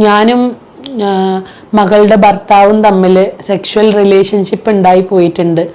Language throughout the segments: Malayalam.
ഞാനും മകളുടെ ഭർത്താവും തമ്മിൽ സെക്ഷൽ റിലേഷൻഷിപ്പ് ഉണ്ടായി പോയിട്ടുണ്ട്.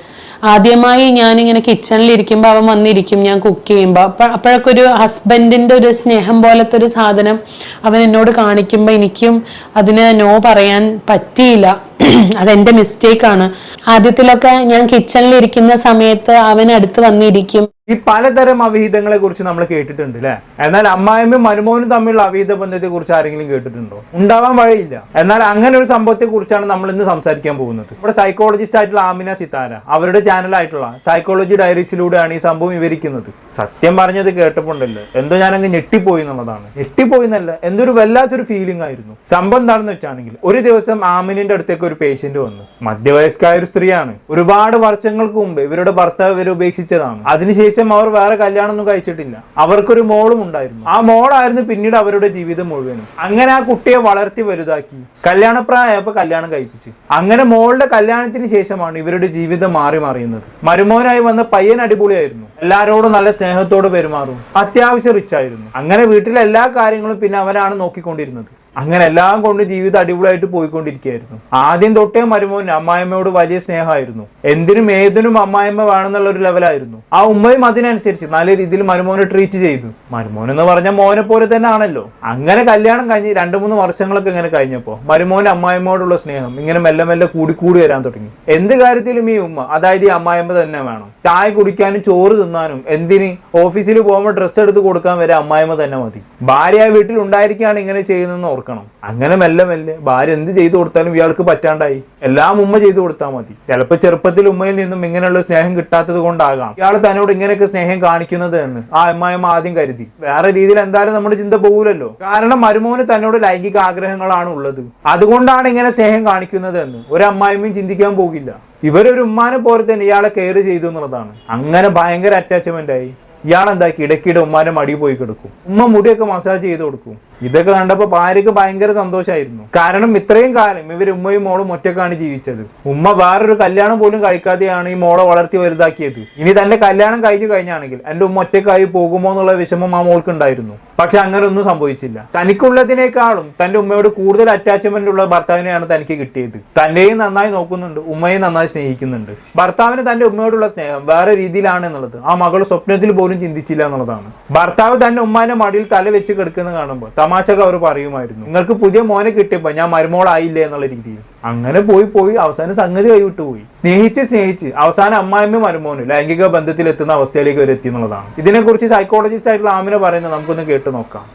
ആദ്യമായി ഞാനിങ്ങനെ കിച്ചണിൽ ഇരിക്കുമ്പോൾ അവൻ വന്നിരിക്കും ഞാൻ കുക്ക് ചെയ്യുമ്പോൾ അപ്പം അപ്പോഴൊക്കെ ഒരു ഹസ്ബൻഡിന്റെ ഒരു സ്നേഹം പോലത്തെ ഒരു സാധനം അവൻ എന്നോട് കാണിക്കുമ്പോൾ എനിക്കും അതിന് നോ പറയാൻ പറ്റിയില്ല. അതെന്റെ മിസ്റ്റേക്കാണ് ആദ്യത്തിലൊക്കെ ഞാൻ കിച്ചണിൽ ഇരിക്കുന്ന സമയത്ത് അവൻ അടുത്ത് വന്നിരിക്കും. ഈ പലതരം അവിഹിതങ്ങളെ കുറിച്ച് നമ്മൾ കേട്ടിട്ടുണ്ട് അല്ലെ എന്നാൽ അമ്മായിമ്മയും മരുമോനും തമ്മിലുള്ള അവിഹിത ബന്ധത്തെ കുറിച്ച് ആരെങ്കിലും കേട്ടിട്ടുണ്ടോ? ഉണ്ടാവാൻ വഴിയില്ല. എന്നാൽ അങ്ങനെ ഒരു സംഭവത്തെ കുറിച്ചാണ് നമ്മൾ ഇന്ന് സംസാരിക്കാൻ പോകുന്നത്. ഇവിടെ സൈക്കോളജിസ്റ്റ് ആയിട്ടുള്ള ആമിന സിതാര അവരുടെ ചാനലായിട്ടുള്ള സൈക്കോളജി ഡയറീസിലൂടെയാണ് ഈ സംഭവം വിവരിക്കുന്നത്. സത്യം പറഞ്ഞത് കേട്ടപ്പോണ്ടല്ലോ എന്തോ ഞാനങ്ങ് ഞെട്ടിപ്പോയി എന്നുള്ളതാണ്. ഞെട്ടിപ്പോയി എന്നല്ല എന്തൊരു വല്ലാത്തൊരു ഫീലിംഗ് ആയിരുന്നു. സംഭവം എന്താണെന്ന് വെച്ചാണെങ്കിൽ ഒരു ദിവസം ആമിനിന്റെ അടുത്തേക്ക് ഒരു പേഷ്യന്റ് വന്നു. മധ്യവയസ്കായ ഒരു സ്ത്രീയാണ്. ഒരുപാട് വർഷങ്ങൾക്ക് മുമ്പ് ഇവരുടെ ഭർത്താവ് ഇവരെ ഉപേക്ഷിച്ചതാണ്. അതിനുശേഷം അവർ വേറെ കല്യാണമൊന്നും കഴിച്ചിട്ടില്ല. അവർക്കൊരു മോളും ഉണ്ടായിരുന്നു. ആ മോളായിരുന്നു പിന്നീട് അവരുടെ ജീവിതം മുഴുവനും. അങ്ങനെ ആ കുട്ടിയെ വളർത്തി വലുതാക്കി. കല്യാണപ്രായപ്പോ കല്യാണം കഴിപ്പിച്ച്. അങ്ങനെ മോളുടെ കല്യാണത്തിന് ശേഷമാണ് ഇവരുടെ ജീവിതം മാറി മറിയുന്നത്. മരുമോനായി വന്ന പയ്യൻ അടിപൊളിയായിരുന്നു. എല്ലാരോടും നല്ല സ്നേഹത്തോട് പെരുമാറും. അത്യാവശ്യം റിച്ചായിരുന്നു അങ്ങനെ വീട്ടിലെ എല്ലാ കാര്യങ്ങളും പിന്നെ അവനാണ് നോക്കിക്കൊണ്ടിരുന്നത്. അങ്ങനെ എല്ലാം കൊണ്ട് ജീവിതം അടിപൊളിയായിട്ട് പോയിക്കൊണ്ടിരിക്കുകയായിരുന്നു. ആദ്യം തൊട്ടേ മരുമോൻ അമ്മായിമ്മയോട് വലിയ സ്നേഹമായിരുന്നു. എന്തിനും ഏതിനും അമ്മായിമ്മ വേണമെന്നുള്ള ഒരു ലെവലായിരുന്നു. ആ ഉമ്മയും അതിനനുസരിച്ച് നല്ല രീതിയിൽ മരുമോനെ ട്രീറ്റ് ചെയ്തു. മരുമോൻ എന്ന് പറഞ്ഞ മോനെ പോലെ തന്നെ ആണല്ലോ അങ്ങനെ കല്യാണം കഴിഞ്ഞ് രണ്ട് മൂന്ന് വർഷങ്ങളൊക്കെ ഇങ്ങനെ കഴിഞ്ഞപ്പോ മരുമോന് അമ്മായിമ്മയോടുള്ള സ്നേഹം ഇങ്ങനെ മെല്ലെ മെല്ലെ കൂടി കൂടി വരാൻ തുടങ്ങി. എന്ത് കാര്യത്തിലും ഈ ഉമ്മ അതായത് ഈ അമ്മായിമ്മ തന്നെ വേണം. ചായ കുടിക്കാനും ചോറ് തിന്നാനും എന്തിന് ഓഫീസിൽ പോകുമ്പോൾ ഡ്രസ്സ് എടുത്ത് കൊടുക്കാൻ വരെ അമ്മായിമ്മ തന്നെ മതി. ഭാര്യ വീട്ടിൽ ഉണ്ടായിരിക്കാണ് ഇങ്ങനെ ചെയ്യുന്നതെന്ന് ഓർക്കണം അങ്ങനെ മെല്ലെ മെല്ലെ ഭാര്യ എന്ത് ചെയ്തു കൊടുത്താലും ഇയാൾക്ക് പറ്റാണ്ടായി. എല്ലാം ഉമ്മ ചെയ്തു കൊടുത്താൽ മതി. ചിലപ്പോൾ ചെറുപ്പത്തിൽ ഉമ്മയിൽ നിന്നും ഇങ്ങനെയുള്ള സ്നേഹം കിട്ടാത്തത് കൊണ്ടാകാം. ഇയാൾ തന്നോട് ഇങ്ങനെയൊക്കെ സ്നേഹം കാണിക്കുന്നത് എന്ന്. ആ അമ്മായിമ്മ ആദ്യം കരുതി. വേറെ രീതിയിൽ എന്തായാലും നമ്മുടെ ചിന്ത പോകൂലല്ലോ. കാരണം മരുമോന് തന്നോട് ലൈംഗിക ആഗ്രഹങ്ങളാണ് ഉള്ളത്. അതുകൊണ്ടാണ് ഇങ്ങനെ സ്നേഹം കാണിക്കുന്നത് എന്ന്. ഒരു അമ്മായിമ്മയും ചിന്തിക്കാൻ പോകില്ല. ഇവരൊരു ഉമ്മാനെ പോലെ തന്നെ ഇയാളെ കെയർ ചെയ്തു എന്നുള്ളതാണ്. അങ്ങനെ ഭയങ്കര അറ്റാച്ച്മെന്റ് ആയി. ഇയാൾ എന്താക്കി? ഇടയ്ക്കിടെ ഉമ്മാനെ മടി പോയി കിടക്കും. ഉമ്മ മുടിയൊക്കെ മസാജ് ചെയ്ത് കൊടുക്കും. ഇതൊക്കെ കണ്ടപ്പോ ഭാര്യക്ക് ഭയങ്കര സന്തോഷമായിരുന്നു കാരണം ഇത്രയും കാലം ഇവർ ഉമ്മയും മോളും ഒറ്റക്കാണ് ജീവിച്ചത്. ഉമ്മ വേറൊരു കല്യാണം പോലും കഴിക്കാതെയാണ് ഈ മോളെ വളർത്തി വലുതാക്കിയത്. ഇനി തന്റെ കല്യാണം കഴിച്ചു കഴിഞ്ഞാണെങ്കിൽ എന്റെ ഉമ്മ ഒറ്റക്കായി പോകുമോ എന്നുള്ള വിഷമം ആ മോൾക്ക് ഉണ്ടായിരുന്നു. പക്ഷെ അങ്ങനെ ഒന്നും സംഭവിച്ചില്ല. തനിക്കുള്ളതിനേക്കാളും തന്റെ ഉമ്മയോട് കൂടുതൽ അറ്റാച്ച്മെന്റ് ഉള്ള ഭർത്താവിനെയാണ് തനിക്ക് കിട്ടിയത്. തന്നെയും നന്നായി നോക്കുന്നുണ്ട് ഉമ്മയും നന്നായി സ്നേഹിക്കുന്നുണ്ട്. ഭർത്താവിന് തന്റെ ഉമ്മയോടുള്ള സ്നേഹം വേറെ രീതിയിലാണ് എന്നുള്ളത്. ആ മകൾ സ്വപ്നത്തിൽ പോലും ചിന്തിച്ചില്ല എന്നുള്ളതാണ്. ഭർത്താവ് തന്റെ ഉമ്മാന്റെ മടിയിൽ തല വെച്ച് കിടക്കുന്ന കാണുമ്പോൾ തമാശക്ക് അവർ പറയുമായിരുന്നു. നിങ്ങൾക്ക് പുതിയ മോനെ കിട്ടിയപ്പോ ഞാൻ മരുമോളായില്ലേ എന്നുള്ള രീതിയിൽ. അങ്ങനെ പോയി പോയി അവസാനം സംഗതി കൈവിട്ടു പോയി. സ്നേഹിച്ച് സ്നേഹിച്ച് അവസാനം അമ്മായിമ്മ മരുമോന് ലൈംഗിക ബന്ധത്തിൽ എത്തുന്ന അവസ്ഥയിലേക്ക് വരെ എത്തി എന്നുള്ളതാണ്. ഇതിനെക്കുറിച്ച് സൈക്കോളജിസ്റ്റ് ആയിട്ടുള്ള ആമിന പറയുന്നത് നമുക്കൊന്ന് കേട്ട് നോക്കാം.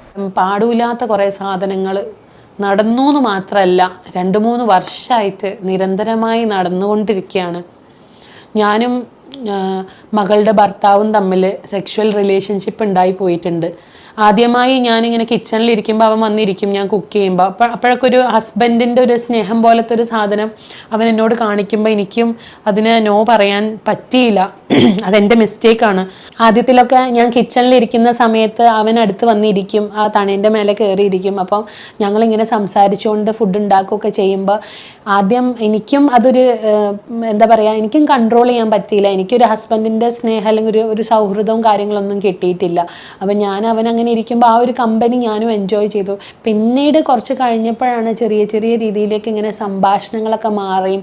പാടൂലാത്ത കുറേ സാധനങ്ങൾ നടന്നു എന്ന് മാത്രമല്ല രണ്ട് മൂന്ന് വർഷമായിട്ട് നിരന്തരമായി നടന്നുകൊണ്ടിരിക്കുകയാണ് ഞാനും മകളുടെ ഭർത്താവും തമ്മിൽ സെക്ഷൽ റിലേഷൻഷിപ്പ് ഉണ്ടായി പോയിട്ടുണ്ട്. ആദ്യമായി ഞാനിങ്ങനെ കിച്ചണിൽ ഇരിക്കുമ്പോൾ അവൻ വന്നിരിക്കും ഞാൻ കുക്ക് ചെയ്യുമ്പോൾ അപ്പോൾ അപ്പോഴൊക്കെ ഒരു ഹസ്ബൻഡിന്റെ ഒരു സ്നേഹം പോലത്തെ ഒരു സാധനം അവൻ എന്നോട് കാണിക്കുമ്പോൾ എനിക്കും അതിനെ നോ പറയാൻ പറ്റിയില്ല. അതെന്റെ മിസ്റ്റേക്കാണ് ആദ്യത്തിലൊക്കെ ഞാൻ കിച്ചണിൽ ഇരിക്കുന്ന സമയത്ത് അവൻ അടുത്ത് വന്നിരിക്കും ആ തണേന്റെ മേലെ കയറിയിരിക്കും അപ്പം ഞങ്ങളിങ്ങനെ സംസാരിച്ചുകൊണ്ട് ഫുഡ് ഉണ്ടാക്കുകയൊക്കെ ചെയ്യുമ്പോൾ ആദ്യം എനിക്കും അതൊരു എന്താ പറയുക എനിക്കും കൺട്രോൾ ചെയ്യാൻ പറ്റിയില്ല. എനിക്കൊരു ഹസ്ബൻഡിന്റെ സ്നേഹം അല്ലെങ്കിൽ ഒരു ഒരു സൗഹൃദവും കാര്യങ്ങളൊന്നും കിട്ടിയിട്ടില്ല. അപ്പം ഞാൻ അവൻ അങ്ങനെ ഇരിക്കുമ്പോൾ ആ ഒരു കമ്പനി ഞാനും എൻജോയ് ചെയ്തു. പിന്നീട് കുറച്ച് കഴിഞ്ഞപ്പോഴാണ് ചെറിയ ചെറിയ രീതിയിലേക്ക് ഇങ്ങനെ സംഭാഷണങ്ങളൊക്കെ മാറി.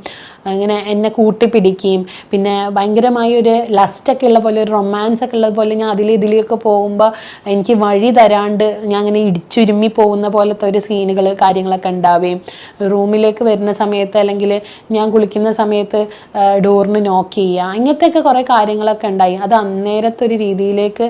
ഇങ്ങനെ എന്നെ കൂട്ടിപ്പിടിക്കുകയും പിന്നെ ഭയങ്കരമായ ഒരു ലസ്റ്റൊക്കെ ഉള്ള പോലെ ഒരു റൊമാൻസ് ഒക്കെ ഉള്ളത് പോലെ ഞാൻ അതിൽ ഇതിലേക്ക് പോകുമ്പോൾ എനിക്ക് വഴി തരാണ്ട് ഞാൻ അങ്ങനെ ഇടിച്ചുരുമ്മി പോകുന്ന പോലത്തെ ഒരു സീനുകൾ കാര്യങ്ങളൊക്കെ ഉണ്ടാവുകയും റൂമിലേക്ക് വരുന്ന സമയത്ത് അല്ലെങ്കിൽ ഞാൻ കുളിക്കുന്ന സമയത്ത് ഡോറിന് നോക്ക് ചെയ്യുക അങ്ങനത്തെയൊക്കെ കുറേ കാര്യങ്ങളൊക്കെ ഉണ്ടായി. അത് അന്നേരത്തെ ഒരു രീതിയിലേക്ക്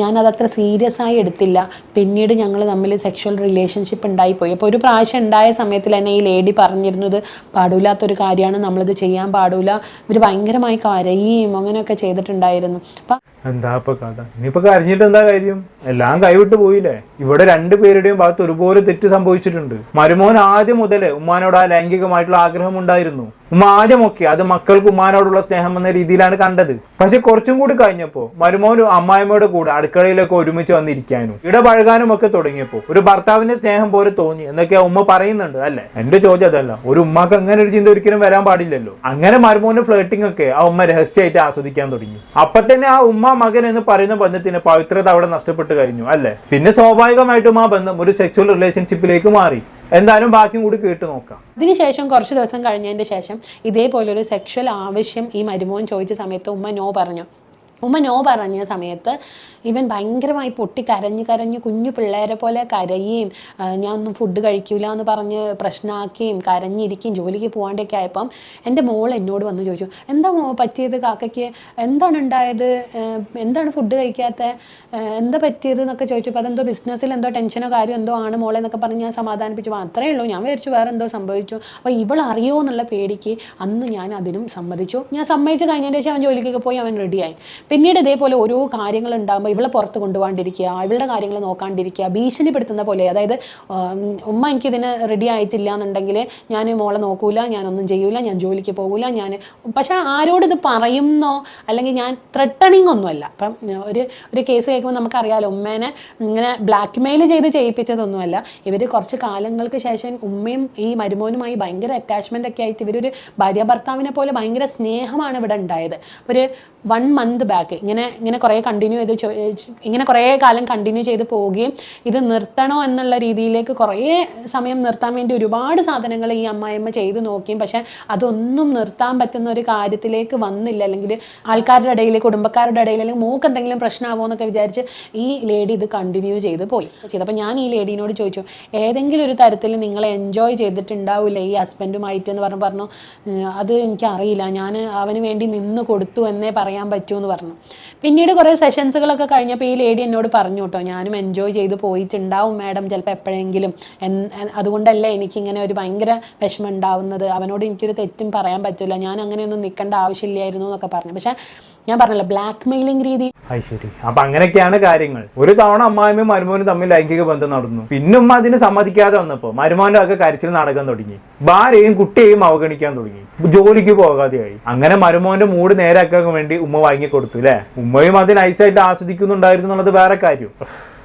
ഞാൻ അതത്ര സീരിയസ് ആയി എടുത്തില്ല. പിന്നീട് ഞങ്ങൾ തമ്മിൽ സെക്ഷൽ റിലേഷൻഷിപ്പ് ഉണ്ടായിപ്പോയി അപ്പോൾ ഒരു പ്രാവശ്യം ഉണ്ടായ സമയത്തിൽ തന്നെ ഈ ലേഡി പറഞ്ഞിരുന്നത് പാടില്ലാത്തൊരു കാര്യമാണ് നമ്മളിത് ചെയ്യാൻ പാടില്ല ഇവർ ഭയങ്കരമായി കരയും അങ്ങനെയൊക്കെ ചെയ്തിട്ടുണ്ടായിരുന്നു. അപ്പം എന്താ ഇപ്പൊ കഥ? ഇനിയിപ്പോ കരഞ്ഞിട്ട് എന്താ കാര്യം? എല്ലാം കൈവിട്ട് പോയില്ലേ? ഇവിടെ രണ്ടു പേരുടെയും ഭാഗത്ത് ഒരുപോലെ തെറ്റ് സംഭവിച്ചിട്ടുണ്ട്. മരുമോൻ ആദ്യം മുതലേ ഉമ്മാനോട് ആ ലൈംഗികമായിട്ടുള്ള ആഗ്രഹം ഉണ്ടായിരുന്നു. ഉമ്മ ആദ്യമൊക്കെ അത് മക്കൾക്ക് ഉമ്മാനോടുള്ള സ്നേഹം എന്ന രീതിയിലാണ് കണ്ടത്. പക്ഷെ കുറച്ചും കൂടി കഴിഞ്ഞപ്പോ മരുമോനും അമ്മായിമ്മയുടെ കൂടെ അടുക്കളയിലൊക്കെ ഒരുമിച്ച് വന്നിരിക്കാനും ഇടപഴകാനും ഒക്കെ തുടങ്ങിയപ്പോ ഒരു ഭർത്താവിന്റെ സ്നേഹം പോലെ തോന്നി എന്നൊക്കെ ഉമ്മ പറയുന്നുണ്ട് അല്ലെ? എന്റെ ചോദ്യം അതല്ല ഒരു ഉമ്മക്ക് അങ്ങനെ ഒരു ചിന്ത ഒരിക്കലും വരാൻ പാടില്ലല്ലോ. അങ്ങനെ മരുമോന്റെ ഫ്ലേട്ടിംഗ് ഒക്കെ ആ ഉമ്മ രഹസ്യമായിട്ട് ആസ്വദിക്കാൻ തുടങ്ങി. അപ്പൊ തന്നെ ആ ഉമ്മ മകൻ എന്ന് പറയുന്ന ബന്ധത്തിന് പവിത്രത അവിടെ നഷ്ടപ്പെട്ടു കഴിഞ്ഞു അല്ലെ? പിന്നെ സ്വാഭാവികമായിട്ടും ആ ബന്ധം ഒരു സെക്സ്വൽ റിലേഷൻഷിപ്പിലേക്ക് മാറി. എന്തായാലും ബാക്കിയും കൂടി കേട്ട് നോക്കാം. ഇതിനുശേഷം കുറച്ച് ദിവസം കഴിഞ്ഞതിന്റെ ശേഷം ഇതേപോലെ ഒരു സെക്ഷൽ ആവശ്യം ഈ മരുമോൻ ചോദിച്ച സമയത്ത് ഉമ്മ നോ പറഞ്ഞു. ഉമ്മ നോ പറഞ്ഞ സമയത്ത് ഇവൻ ഭയങ്കരമായി പൊട്ടി കരഞ്ഞ് കരഞ്ഞ് കുഞ്ഞു പിള്ളേരെ പോലെ കരയുകയും ഞാൻ ഒന്നും ഫുഡ് കഴിക്കൂല എന്ന് പറഞ്ഞ് പ്രശ്നമാക്കുകയും കരഞ്ഞിരിക്കുകയും ജോലിക്ക് പോകാണ്ടൊക്കെ ആയപ്പം എന്റെ മോൾ എന്നോട് വന്ന് ചോദിച്ചു എന്താ പറ്റിയത് കാക്കയ്ക്ക്? എന്താണ് ഉണ്ടായത്? എന്താണ് ഫുഡ് കഴിക്കാത്ത? എന്താ പറ്റിയത്? എന്നൊക്കെ ചോദിച്ചപ്പോൾ അതെന്തോ ബിസിനസ്സിൽ എന്തോ ടെൻഷനോ കാര്യം എന്തോ ആണ് മോളെ എന്നൊക്കെ പറഞ്ഞ് ഞാൻ സമാധാനിപ്പിച്ചു. അത്രയേ ഉള്ളൂ. ഞാൻ വിചാരിച്ചു വേറെ എന്തോ സംഭവിച്ചു. അപ്പോൾ ഇവൾ അറിയോ എന്നുള്ള പേടിക്ക് അന്ന് ഞാൻ അതിനും സമ്മതിച്ചു. ഞാൻ സമ്മതിച്ച് കഴിഞ്ഞതിന് ശേഷം അവൻ ജോലിക്കൊക്കെ പോയി അവൻ റെഡിയായി പിന്നീട് ഇതേപോലെ ഓരോ കാര്യങ്ങൾ ഉണ്ടാകുമ്പോൾ ഇവളെ പുറത്ത് കൊണ്ടുപോകാണ്ടിരിക്കുക ഇവളുടെ കാര്യങ്ങൾ നോക്കാണ്ടിരിക്കുക ഭീഷണിപ്പെടുത്തുന്ന പോലെ അതായത് ഉമ്മ എനിക്കിതിന് റെഡി ആയിട്ടില്ല എന്നുണ്ടെങ്കിൽ ഞാൻ മോളെ നോക്കൂല ഞാനൊന്നും ചെയ്യൂല ഞാൻ ജോലിക്ക് പോകൂല ഞാൻ പക്ഷെ ആരോട് ഇത് പറയുന്നോ? അല്ലെങ്കിൽ ഞാൻ ത്രെട്ടണിങ് ഒന്നുമല്ല. അപ്പം ഒരു ഒരു കേസ് കേൾക്കുമ്പോൾ നമുക്കറിയാലോ ഉമ്മേനെ ഇങ്ങനെ ബ്ലാക്ക് മെയിൽ ചെയ്ത് ചെയ്യിപ്പിച്ചതൊന്നുമല്ല. ഇവർ കുറച്ച് കാലങ്ങൾക്ക് ശേഷം ഉമ്മയും ഈ മരുമോനുമായി ഭയങ്കര അറ്റാച്ച്മെന്റ് ഒക്കെ ആയിട്ട് ഇവരൊരു ഭാര്യ ഭർത്താവിനെ പോലെ ഭയങ്കര സ്നേഹമാണ് ഇവിടെ ഉണ്ടായത്. ഒരു വൺ മന്ത് ബാക്ക് ഇങ്ങനെ ഇങ്ങനെ കുറേ കണ്ടിന്യൂ ചെയ്ത് ഇങ്ങനെ കുറേ കാലം കണ്ടിന്യൂ ചെയ്ത് പോവുകയും ഇത് നിർത്തണോ എന്നുള്ള രീതിയിലേക്ക് കുറേ സമയം നിർത്താൻ വേണ്ടി ഒരുപാട് സാധനങ്ങൾ ഈ അമ്മായിമ്മ ചെയ്ത് നോക്കിയും. പക്ഷേ അതൊന്നും നിർത്താൻ പറ്റുന്ന ഒരു കാര്യത്തിലേക്ക് വന്നില്ല. അല്ലെങ്കിൽ ആൾക്കാരുടെ ഇടയിൽ കുടുംബക്കാരുടെ ഇടയിൽ അല്ലെങ്കിൽ മൂക്ക് എന്തെങ്കിലും പ്രശ്നമാവോ എന്നൊക്കെ വിചാരിച്ച് ഈ ലേഡി ഇത് കണ്ടിന്യൂ ചെയ്ത് പോയി. ചെയ്തപ്പോൾ ഞാൻ ഈ ലേഡീനോട് ചോദിച്ചു ഏതെങ്കിലും ഒരു തരത്തിൽ നിങ്ങൾ എൻജോയ് ചെയ്തിട്ടുണ്ടാവില്ല ഈ ഹസ്ബൻഡുമായിട്ട് എന്ന് പറഞ്ഞു പറഞ്ഞു "ഉം, അത് എനിക്കറിയില്ല. ഞാൻ അവന് വേണ്ടി നിന്ന് കൊടുത്തു എന്നേ പറയാൻ പറ്റൂ എന്ന് പറഞ്ഞു. പിന്നീട് കുറേ സെഷൻസുകളൊക്കെ കഴിഞ്ഞപ്പോൾ ഈ ലേഡി എന്നോട് പറഞ്ഞു കേട്ടോ ഞാനും എൻജോയ് ചെയ്ത് പോയിട്ടുണ്ടാവും മാഡം ചിലപ്പോൾ എപ്പോഴെങ്കിലും അതുകൊണ്ടല്ലേ എനിക്കിങ്ങനെ ഒരു ഭയങ്കര വിഷമം ഉണ്ടാവുന്നത്. അവനോട് എനിക്കൊരു തെറ്റും പറയാൻ പറ്റില്ല. ഞാൻ അങ്ങനെയൊന്നും നിൽക്കേണ്ട ആവശ്യമില്ലായിരുന്നു എന്നൊക്കെ പറഞ്ഞു. പക്ഷേ ഞാൻ പറഞ്ഞല്ലോ ബ്ലാക്ക് മെയിലിംഗ് രീതി ശരി. അപ്പൊ അങ്ങനെയൊക്കെയാണ് കാര്യങ്ങൾ. ഒരു തവണ അമ്മായിമ്മയും മരുമോനും തമ്മിൽ ലൈംഗിക ബന്ധം നടന്നു. പിന്നെ ഉമ്മ അതിന് സമ്മതിക്കാതെ വന്നപ്പോ മരുമോന്റെ ഒക്കെ കരച്ചിൽ നടക്കാൻ തുടങ്ങി. ഭാര്യയും കുട്ടിയെയും അവഗണിക്കാൻ തുടങ്ങി. ജോലിക്ക് പോകാതെയായി. അങ്ങനെ മരുമോന്റെ മൂട് നേരാക്കാൻ വേണ്ടി ഉമ്മ വാങ്ങി കൊടുത്തു അല്ലെ ഉമ്മയും അത് നൈസായിട്ട് ആസ്വദിക്കുന്നുണ്ടായിരുന്നു എന്നുള്ളത് വേറെ കാര്യം.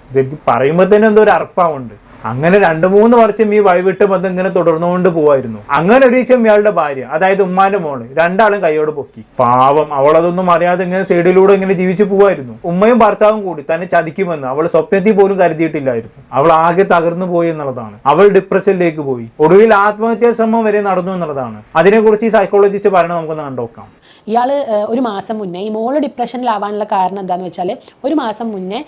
ഇതെനിക്ക് പറയുമ്പോ തന്നെ എന്തോ ഒരു അർപ്പമുണ്ട് അങ്ങനെ രണ്ടു മൂന്ന് വർഷം ഈ വഴിവിട്ട് ബന്ധം ഇങ്ങനെ തുടർന്നുകൊണ്ട് പോവായിരുന്നു. അങ്ങനെ ഒരു ദിവസം ഇയാളുടെ ഭാര്യ അതായത് ഉമ്മാന്റെ മോൾ രണ്ടാളും കൈയോട് പൊക്കി. പാവം അവൾ അതൊന്നും അറിയാതെ ഇങ്ങനെ സൈഡിലൂടെ ഇങ്ങനെ ജീവിച്ചു പോവായിരുന്നു. ഉമ്മയും ഭർത്താവും കൂടി തന്നെ ചതിക്കുമെന്ന് അവൾ സ്വപ്നത്തിൽ പോലും കരുതിയിട്ടില്ലായിരുന്നു. അവൾ ആകെ തകർന്നു പോയി എന്നുള്ളതാണ്. അവൾ ഡിപ്രഷനിലേക്ക് പോയി. ഒടുവിൽ ആത്മഹത്യാ ശ്രമം വരെ നടന്നു എന്നുള്ളതാണ്. അതിനെക്കുറിച്ച് ഈ സൈക്കോളജിസ്റ്റ് പറയണത് നമുക്കൊന്ന് കണ്ടോക്കാം ഇയാൾ ഒരു മാസം മുന്നേ ഈ മോൾ ഡിപ്രഷനിലാവാനുള്ള കാരണം എന്താണെന്ന് വെച്ചാൽ ഒരു മാസം മുന്നേ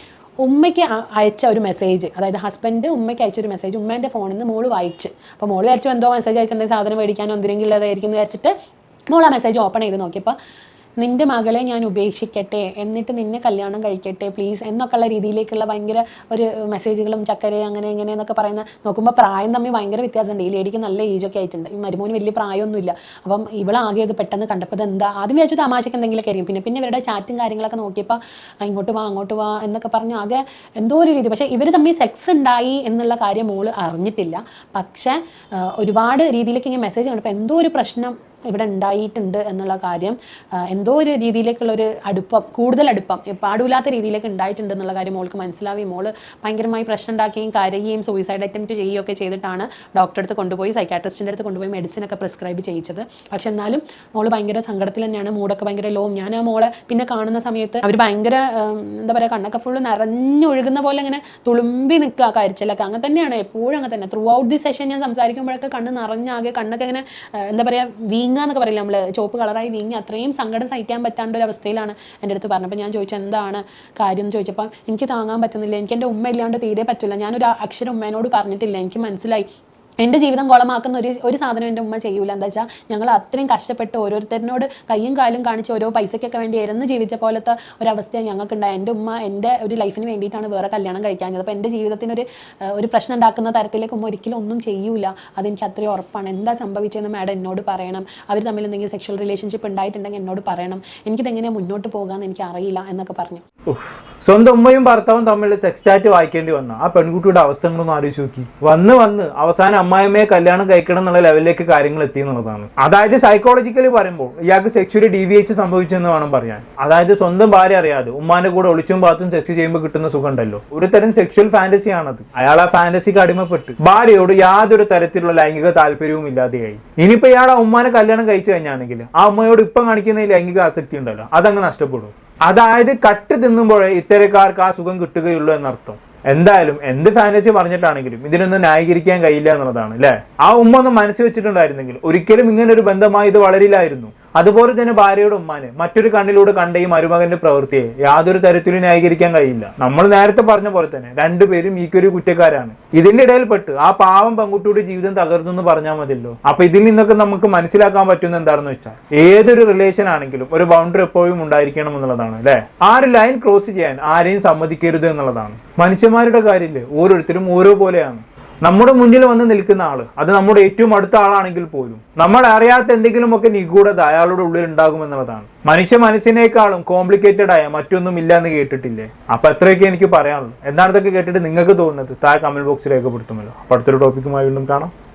ഉമ്മയ്ക്ക് അയച്ച ഒരു മെസ്സേജ് അതായത് ഹസ്ബൻഡ് ഉമ്മയ്ക്ക് അയച്ച ഒരു മെസ്സേജ് ഉമ്മേന്റെ ഫോണിൽ നിന്ന് മോൾ വായിച്ച്. അപ്പോൾ മോൾ വിചാരിച്ചു എന്തോ മെസ്സേജ് അയച്ചെന്തെങ്കിലും സാധനം മേടിക്കാനോ എന്തെങ്കിലും ഉള്ളതായിരിക്കും എന്ന് വിചാരിച്ചിട്ട് മോൾ ആ മെസ്സേജ് ഓപ്പൺ ചെയ്ത് നോക്കിയപ്പോൾ നിന്റെ മകളെ ഞാൻ ഉപേക്ഷിക്കട്ടെ എന്നിട്ട് നിന്നെ കല്യാണം കഴിക്കട്ടെ പ്ലീസ് എന്നൊക്കെയുള്ള രീതിയിലേക്കുള്ള ഭയങ്കര ഒരു മെസ്സേജുകളും ചക്കര അങ്ങനെ ഇങ്ങനെ എന്നൊക്കെ പറയുന്ന നോക്കുമ്പോൾ പ്രായം തമ്മിൽ ഭയങ്കര വ്യത്യാസമുണ്ട്. ഈ ലേഡിക്ക് നല്ല ഏജ് ഒക്കെ ആയിട്ടുണ്ട്. ഈ മരുമോന് വലിയ പ്രായമൊന്നുമില്ല. അപ്പം ഇവളാകെ അത് പെട്ടെന്ന് കണ്ടപ്പോൾ എന്താ? ആദ്യം വിചാരിച്ചു തമാശക്ക് എന്തെങ്കിലുമൊക്കെ ആയിരിക്കും. പിന്നെ പിന്നെ ഇവരുടെ ചാറ്റും കാര്യങ്ങളൊക്കെ നോക്കിയപ്പോൾ ഇങ്ങോട്ട് വാ അങ്ങോട്ട് വാ എന്നൊക്കെ പറഞ്ഞ് ആകെ എന്തോ ഒരു രീതി. പക്ഷേ ഇവർ തമ്മിൽ സെക്സ് ഉണ്ടായി എന്നുള്ള കാര്യം മോൾ അറിഞ്ഞിട്ടില്ല. പക്ഷേ ഒരുപാട് രീതിയിലേക്ക് ഇങ്ങനെ മെസ്സേജ് കണ്ടപ്പോൾ എന്തോ ഒരു പ്രശ്നം ഇവിടെ ഉണ്ടായിട്ടുണ്ട് എന്നുള്ള കാര്യം എന്തോ ഒരു രീതിയിലേക്കുള്ള ഒരു അടുപ്പം കൂടുതൽ അടുപ്പം പാടില്ലാത്ത രീതിയിലേക്ക് ഉണ്ടായിട്ടുണ്ട് എന്നുള്ള കാര്യം മോൾക്ക് മനസ്സിലാവി മോൾ ഭയങ്കരമായി പ്രശ്നം ഉണ്ടാക്കുകയും കരയുകയും സൂയിസൈഡ് അറ്റംപ്റ്റ് ചെയ്യുകയൊക്കെ ചെയ്തിട്ടാണ് ഡോക്ടറെ അടുത്ത് കൊണ്ടുപോയി സൈക്കാട്രിസ്റ്റിന്റെ അടുത്ത് കൊണ്ടുപോയി മെഡിസിൻ ഒക്കെ പ്രിസ്ക്രൈബ് ചെയ്യിച്ചത്. പക്ഷെ എന്നാലും മോൾ ഭയങ്കര സങ്കടത്തിൽ തന്നെയാണ് മൂടൊക്കെ ഭയങ്കര ലോം ഞാൻ ആ മോളെ പിന്നെ കാണുന്ന സമയത്ത് അവർ ഭയങ്കര എന്താ പറയുക കണ്ണൊക്കെ ഫുള്ള് നിറഞ്ഞൊഴുകുന്ന പോലെ ഇങ്ങനെ തുളുമ്പി നിൽക്കുക കരിച്ചിലൊക്കെ. അങ്ങനെ തന്നെയാണ് എപ്പോഴും അങ്ങനെ തന്നെ. ത്രൂ ഔട്ട് ദി സെഷൻ ഞാൻ സംസാരിക്കുമ്പോഴൊക്കെ കണ്ണ് നിറഞ്ഞാകെ കണ്ണൊക്കെ ഇങ്ങനെ എന്താ പറയുക വീങ്ങുക എന്നൊക്കെ പറയില്ല നമ്മൾ ചുവപ്പ് കളറായി നീങ്ങി അത്രയും സങ്കടം സഹിക്കാൻ പറ്റാണ്ട ഒരു അവസ്ഥയിലാണ് എന്റെ അടുത്ത് പറഞ്ഞപ്പോൾ ഞാൻ ചോദിച്ചു എന്താണ് കാര്യം? എന്ന് ചോദിച്ചപ്പോൾ എനിക്ക് താങ്ങാൻ പറ്റുന്നില്ല. എനിക്ക് എന്റെ ഉമ്മ ഇല്ലാണ്ട് തീരെ പറ്റില്ല. ഞാനൊരു അക്ഷരം ഉമ്മേനോട് പറഞ്ഞിട്ടില്ല. എനിക്ക് മനസ്സിലായി. എന്റെ ജീവിതം കുളമാക്കുന്ന ഒരു ഒരു സാധനം എന്റെ ഉമ്മ ചെയ്യൂല. എന്താ വെച്ചാൽ ഞങ്ങൾ അത്രയും കഷ്ടപ്പെട്ട് ഓരോരുത്തരിനോട് കയ്യും കാലും കാണിച്ച് ഓരോ പൈസയ്ക്കൊക്കെ വേണ്ടി ഇരന്ന് ജീവിച്ച പോലത്തെ ഒരവസ്ഥയാണ് ഞങ്ങൾക്കുണ്ടായത്. എന്റെ ഉമ്മ എന്റെ ഒരു ലൈഫിന് വേണ്ടിയിട്ടാണ് വേറെ കല്യാണം കഴിക്കാഞ്ഞത്. അപ്പോൾ എന്റെ ജീവിതത്തിനൊരു ഒരു പ്രശ്നം ഉണ്ടാക്കുന്ന തരത്തിലേക്ക് ഉമ്മ ഒരിക്കലും ഒന്നും ചെയ്യൂല. അതെനിക്ക് അത്രയും ഉറപ്പാണ്. എന്താ സംഭവിച്ചതെന്ന് മാഡം എന്നോട് പറയണം. അവർ തമ്മിൽ എന്തെങ്കിലും സെക്ഷൽ റിലേഷൻഷിപ്പ് ഉണ്ടായിട്ടുണ്ടെങ്കിൽ എന്നോട് പറയണം. എനിക്കിതെങ്ങനെ മുന്നോട്ട് പോകാമെന്ന് എനിക്ക് അറിയില്ല എന്നൊക്കെ പറഞ്ഞു. സ്വന്തം ഉമ്മയും ഭർത്താവും തമ്മിൽ സെക്സ് ചാറ്റ് വായിക്കേണ്ടി വന്നു. ആ പെൺകുട്ടിയുടെ അവസ്ഥ നിങ്ങളൊന്ന് ആലോചിച്ച് നോക്കി. വന്ന് വന്ന് അവസാനം അമ്മായിമ്മയെ കല്യാണം കഴിക്കണം എന്നുള്ള ലെവലിലേക്ക് കാര്യങ്ങൾ എത്തി എന്നുള്ളതാണ്. അതായത് സൈക്കോളജിക്കലി പറയുമ്പോൾ ഇയാൾക്ക് സെക്ച്വലി ഡീവിയേറ്റ് സംഭവിച്ചെന്ന് വേണം പറയാൻ. അതായത് സ്വന്തം ഭാര്യ അറിയാതെ ഉമ്മാന്റെ കൂടെ ഒളിച്ചും പാത്തും സെക്സ് ചെയ്യുമ്പോൾ കിട്ടുന്ന സുഖം ഉണ്ടല്ലോ ഒരു തരം സെക്ച്വൽ ഫാന്റസി ആണത്. അയാൾ ആ ഫാന്റസിക്ക് അടിമപ്പെട്ട്. ഭാര്യയോട് യാതൊരു തരത്തിലുള്ള ലൈംഗിക താല്പര്യവും ഇല്ലാതെയായി. ഇനിയിപ്പോ ഇയാൾ ആ ഉമ്മാനെ കല്യാണം കഴിച്ചു കഴിഞ്ഞാണെങ്കിൽ ആ ഉമ്മയോട് ഇപ്പം കാണിക്കുന്ന ഈ ലൈംഗിക ആസക്തി ഉണ്ടല്ലോ അതങ്ങ് നഷ്ടപ്പെടും. അതായത് കട്ട് തിന്നുമ്പോഴേ ഇത്തരക്കാർക്ക് ആ സുഖം കിട്ടുകയുള്ളൂ എന്നർത്ഥം. എന്തായാലും എന്ത് ഫാനേജ് പറഞ്ഞിട്ടാണെങ്കിലും ഇതിനൊന്നും ന്യായീകരിക്കാൻ കഴിയില്ല എന്നുള്ളതാണ് അല്ലേ? ആ ഉമ്മ ഒന്ന് മനസ്സ് വെച്ചിട്ടുണ്ടായിരുന്നെങ്കിൽ ഒരിക്കലും ഇങ്ങനെ ഒരു ബന്ധമായി ഇത് വളരില്ലായിരുന്നു. അതുപോലെ തന്നെ ഭാര്യയുടെ ഉമ്മാനെ മറ്റൊരു കണ്ണിലൂടെ കണ്ട ഈ മരുമകന്റെ പ്രവൃത്തിയെ യാതൊരു തരത്തിലും ന്യായീകരിക്കാൻ കഴിയില്ല. നമ്മൾ നേരത്തെ പറഞ്ഞ പോലെ തന്നെ രണ്ടുപേരും ഈക്കൊരു കുറ്റക്കാരാണ്. ഇതിന്റെ ഇടയിൽപ്പെട്ട് ആ പാവം പെൺകുട്ടിയുടെ ജീവിതം തകർന്നു എന്ന് പറഞ്ഞാൽ മതിയല്ലോ. അപ്പൊ ഇതിൽ നിന്നൊക്കെ നമുക്ക് മനസ്സിലാക്കാൻ പറ്റുന്ന എന്താണെന്ന് വെച്ചാൽ ഏതൊരു റിലേഷൻ ആണെങ്കിലും ഒരു ബൗണ്ടറി എപ്പോഴും ഉണ്ടായിരിക്കണം എന്നുള്ളതാണ് അല്ലെ? ആ ഒരു ലൈൻ ക്രോസ് ചെയ്യാൻ ആരെയും സമ്മതിക്കരുത് എന്നുള്ളതാണ്. മനുഷ്യന്മാരുടെ കാര്യമില്ലേ? ഓരോരുത്തരും ഓരോ പോലെയാണ്. നമ്മുടെ മുന്നിൽ വന്ന് നിൽക്കുന്ന ആൾ. അത് നമ്മുടെ ഏറ്റവും അടുത്ത ആളാണെങ്കിൽ പോലും. നമ്മൾ അറിയാത്ത എന്തെങ്കിലുമൊക്കെ നിഗൂഢത അയാളുടെ ഉള്ളിൽ ഉണ്ടാകും എന്നുള്ളതാണ്. മനുഷ്യ മനസ്സിനേക്കാളും കോംപ്ലിക്കേറ്റഡ് ആയ മറ്റൊന്നും ഇല്ല എന്ന് കേട്ടിട്ടില്ലേ? അപ്പൊ എത്രയൊക്കെ എനിക്ക് പറയാനുള്ളൂ. എന്താണ് ഇതൊക്കെ കേട്ടിട്ട് നിങ്ങൾക്ക് തോന്നുന്നത്? താഴെ കമന്റ് ബോക്സിൽ രേഖപ്പെടുത്തുമല്ലോ. അപ്പൊ അടുത്തൊരു ടോപ്പിക്കുമായി വീണ്ടും കാണാം.